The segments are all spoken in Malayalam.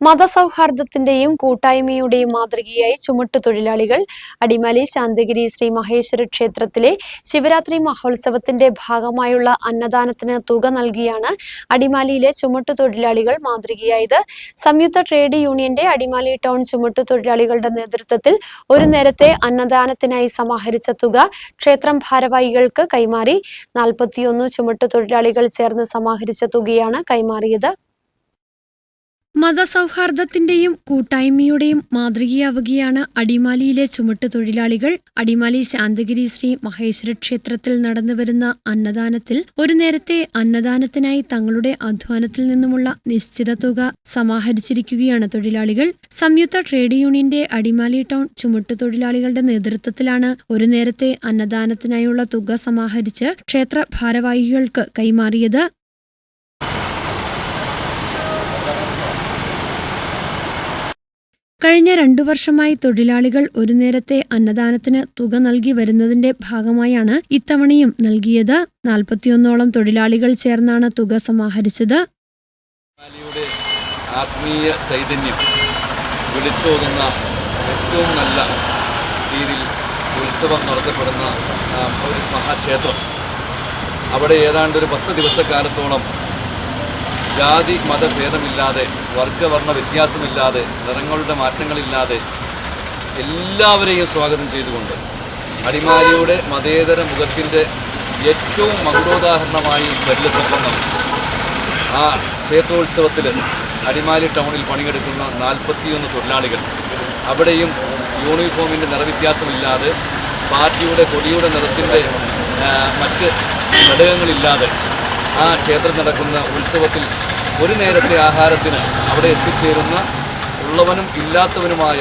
മതസൗഹാർദ്ദത്തിന്റെയും കൂട്ടായ്മയുടെയും മാതൃകയായി ചുമട്ടു തൊഴിലാളികൾ അടിമാലി ശാന്തഗിരി ശ്രീ മഹേശ്വര ക്ഷേത്രത്തിലെ ശിവരാത്രി മഹോത്സവത്തിന്റെ ഭാഗമായുള്ള അന്നദാനത്തിന് തുക നൽകിയാണ് അടിമാലിയിലെ ചുമട്ടു തൊഴിലാളികൾ മാതൃകയായത്. സംയുക്ത ട്രേഡ് യൂണിയന്റെ അടിമാലി ടൗൺ ചുമട്ടു തൊഴിലാളികളുടെ നേതൃത്വത്തിൽ ഒരു നേരത്തെ അന്നദാനത്തിനായി സമാഹരിച്ച തുക ക്ഷേത്രം ഭാരവാഹികൾക്ക് കൈമാറി. നാൽപ്പത്തിയൊന്ന് ചുമട്ടു തൊഴിലാളികൾ ചേർന്ന് സമാഹരിച്ച തുകയാണ് കൈമാറിയത്. മതസൗഹാർദ്ദത്തിന്റെയും കൂട്ടായ്മയുടെയും മാതൃകയാവുകയാണ് അടിമാലിയിലെ ചുമട്ട് തൊഴിലാളികൾ അടിമാലി ശാന്തഗിരി ശ്രീ മഹേശ്വര ക്ഷേത്രത്തിൽ നടന്നുവരുന്ന അന്നദാനത്തിൽ ഒരു നേരത്തെ അന്നദാനത്തിനായി തങ്ങളുടെ അധ്വാനത്തിൽ നിന്നുമുള്ള നിശ്ചിത തുക സമാഹരിച്ചിരിക്കുകയാണ് തൊഴിലാളികൾ. സംയുക്ത ട്രേഡ് യൂണിയന്റെ അടിമാലി ടൗൺ ചുമട്ട് തൊഴിലാളികളുടെ നേതൃത്വത്തിലാണ് ഒരു നേരത്തെ അന്നദാനത്തിനായുള്ള തുക സമാഹരിച്ച് ക്ഷേത്ര ഭാരവാഹികൾക്ക് കൈമാറിയത്. കഴിഞ്ഞ രണ്ടു വർഷമായി തൊഴിലാളികൾ ഒരു നേരത്തെ അന്നദാനത്തിന് തുക നൽകി വരുന്നതിന്റെ ഭാഗമായാണ് ഇത്തവണയും നൽകിയത്. നാൽപ്പത്തിയൊന്നോളം തൊഴിലാളികൾ ചേർന്നാണ് തുക സമാഹരിച്ചത്. ആത്മീയ ചൈതന്യം വിളിച്ചോതുന്ന ഏറ്റവും നല്ല രീതിയിൽ ഉത്സവം നടത്തപ്പെടുന്ന ഒരു മഹാക്ഷേത്രം. അവിടെ ഏതാണ്ട് ഒരു പത്ത് ദിവസക്കാലത്തോളം ജാതി മതഭേദമില്ലാതെ വർഗവർണ വ്യത്യാസമില്ലാതെ നിറങ്ങളുടെ മാറ്റങ്ങളില്ലാതെ എല്ലാവരെയും സ്വാഗതം ചെയ്തുകൊണ്ട് അടിമാലിയുടെ മതേതര മുഖത്തിന്റെ ഏറ്റവും മകുടോദാഹരണമായി പരിലസിക്കുന്ന ആ ക്ഷേത്രോത്സവത്തിൽ അടിമാലി ടൗണിൽ പണിയെടുക്കുന്ന നാൽപ്പത്തിയൊന്ന് തൊഴിലാളികൾ. അവിടെയും യൂണിഫോമിന്റെ നിറവ്യത്യാസമില്ലാതെ പാർട്ടിയുടെ കൊടിയുടെ നിറത്തിന്റെ മറ്റ് ഘടകങ്ങളില്ലാതെ ആ ക്ഷേത്രം നടക്കുന്ന ഉത്സവത്തിൽ ഒരു നേരത്തെ ആഹാരത്തിന് അവിടെ എത്തിച്ചേരുന്ന ഉള്ളവനും ഇല്ലാത്തവനുമായ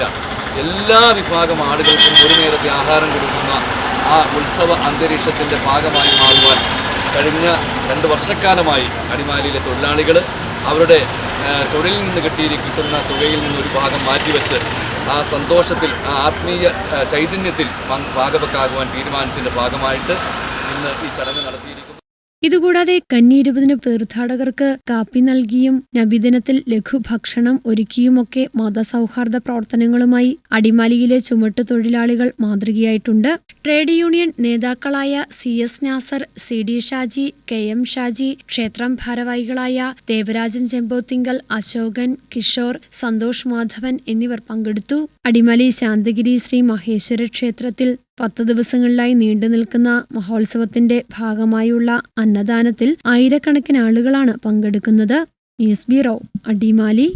എല്ലാ വിഭാഗം ആളുകൾക്കും ഒരു നേരത്തെ ആഹാരം കൊടുക്കുന്ന ആ ഉത്സവ അന്തരീക്ഷത്തിന്റെ ഭാഗമായി മാറുവാൻ കഴിഞ്ഞ രണ്ട് വർഷക്കാലമായി അടിമാലിയിലെ തൊഴിലാളികൾ അവരുടെ തൊഴിലിൽ നിന്ന് കിട്ടിയിരിക്കും കിട്ടുന്ന തുകയിൽ നിന്ന് ഒരു ഭാഗം മാറ്റിവെച്ച് ആ സന്തോഷത്തിൽ ആ ആത്മീയ ചൈതന്യത്തിൽ ഭാഗവക്കാകുവാൻ തീരുമാനിച്ചതിന്റെ ഭാഗമായിട്ട് ഇന്ന് ഈ ചടങ്ങ് നടത്തിയിരിക്കുന്നു. ഇതുകൂടാതെ കന്നിയിരുപതിന് തീർത്ഥാടകർക്ക് കാപ്പി നൽകിയും നബിദിനത്തിൽ ലഘുഭക്ഷണം ഒരുക്കിയുമൊക്കെ മതസൗഹാർദ്ദ പ്രവർത്തനങ്ങളുമായി അടിമാലിയിലെ ചുമട്ട് തൊഴിലാളികൾ മാതൃകയായിട്ടുണ്ട്. ട്രേഡ് യൂണിയൻ നേതാക്കളായ C S Nasar C D Shaji K M Shaji ക്ഷേത്രം ഭാരവാഹികളായ ദേവരാജൻ ചെമ്പോത്തിങ്കൽ അശോകൻ കിഷോർ സന്തോഷ് മാധവൻ എന്നിവർ പങ്കെടുത്തു. അടിമാലി ശാന്തഗിരി ശ്രീ മഹേശ്വര ക്ഷേത്രത്തിൽ പത്ത് ദിവസങ്ങളിലായി നീണ്ടു നിൽക്കുന്ന മഹോത്സവത്തിന്റെ ഭാഗമായുള്ള അന്നദാനത്തിൽ ആയിരക്കണക്കിന് ആളുകളാണ് പങ്കെടുക്കുന്നത്. News bureau Adimali.